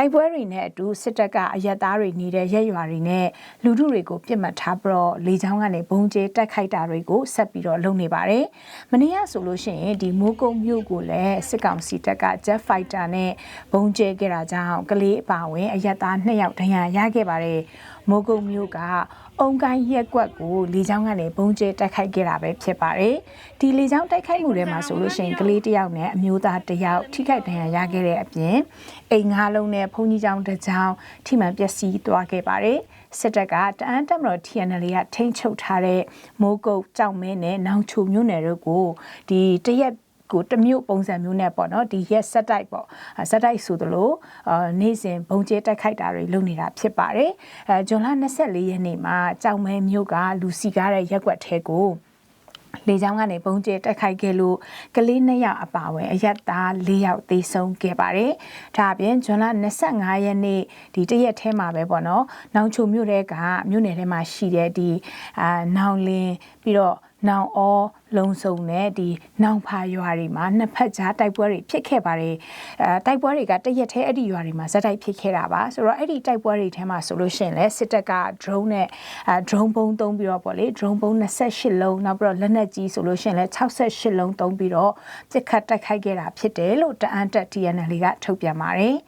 တိုက်ပွဲတွေနဲ့အတူစစ်တပ်ကအရက်သားတွေနေတဲ့ရက်ရွာတွေနဲ့လူထုတွေကိုပြစ်မှတ်ထားပြီးတော့လေကြောင်းကနေဘုံကျဲတိုက်ခိုက်တာတွေကိုဆက်ပြီးတော့လုပ်နေပါတယ်။မနေ့ကဆိုလို့ရှိရင်ဒီမိုးကုတ်မြို့ကိုလည်းစစ်ကောင်စီတပ်က Jet Fighter နဲ့ဘုံကျဲခဲ့တာကြောင့်ကလေးအပါအဝင်အရက်သား2ယောက်ဒဏ်ရာရခဲ့ပါတယ်။မိုးကုတ်မြို့ကအုံကိုင်းရက်ကွက်ကိုလေကြောင်းကနေဘုံကျဲတိုက်ခိုက်ခဲ့တာပဲဖြစ်ပါတယ်။ဒီလေကြောင်းတိုက်ခိုက်မှုတွေမှာဆိုလို့ရှိရင်ကလေးတစ်ယောက်နဲ့အမျိုးသားတစ်ယောက်ထိခိုက်ဒဏ်ရာရခဲ့တဲ့အပြင်အိမ်ငါးလုံးနဲ့ဘုံကြီးကျောင်းတစ်ကျောင်းထိမှန်ပျက်စီးသွားခဲ့ပါတယ်။စစ်တပ်ကတအန်းတက်မတော် TNL ကထိန်းချုပ်ထားတဲ့မိုးကုတ်ကြောက်မဲနဲ့နောင်ချိုမြို့နယ်တို့ကိုဒီတရက် ကိုတမျိုးပုံစံမျိုးနဲ့ပေါ့နော်ဒီရက်ဆက်တိုက်ပေါ့ဆက်တိုက်ဆိုသလိုအာနေ့စဉ်ဘုံကျဲတိုက်ခိုက်တာတွေလုပ်နေတာဖြစ်ပါတယ်အဲဂျွန်လ24ရက်နေ့မှာကြောင်မဲမြို့ကလူစီကားတဲ့ရက်ွက်ထဲကိုလေကြောင်းကနေပုံကျဲတက်ခိုက်ခဲ့လို့ကလေး2ယောက်အပါအဝင်အရက်သား4ယောက်သေဆုံးခဲ့ပါတယ်။ဒါအပြင်ဇွန်လ25ရက်နေ့ဒီတရက်ထဲမှာပဲပေါ့နော်။နောင်ချိုမြို့တဲ့ကမြို့နယ်ထဲမှာရှိတဲ့ဒီအာနောင်လင်းပြီးတော့ နောင်အောလုံဆုံနဲ့ဒီနောင်ဖာရွာတွေမှာနှစ်ဖက်ကြားတိုက်ပွဲတွေဖြစ်ခဲ့ပါတယ်အဲတိုက်ပွဲတွေကတရက်ထဲအဲ့ဒီရွာတွေမှာဇက်တိုက်ဖြစ်ခဲ့တာပါဆိုတော့အဲ့ဒီတိုက်ပွဲတွေထဲမှာဆိုလို့ရှိရင်လည်းစစ်တပ်က drone နဲ့အဲ drone ပုံသုံးပြီးတော့ပေါ့လေ drone ပုံ28လုံးနောက်ပြီးတော့လက်နက်ကြီးဆိုလို့ရှိရင်လည်း68လုံးသုံးပြီးတော့ပြစ်ခတ်တိုက်ခိုက်ခဲ့တာဖြစ်တယ်လို့တအန်တက် TNL ကထုတ်ပြန်ပါတယ်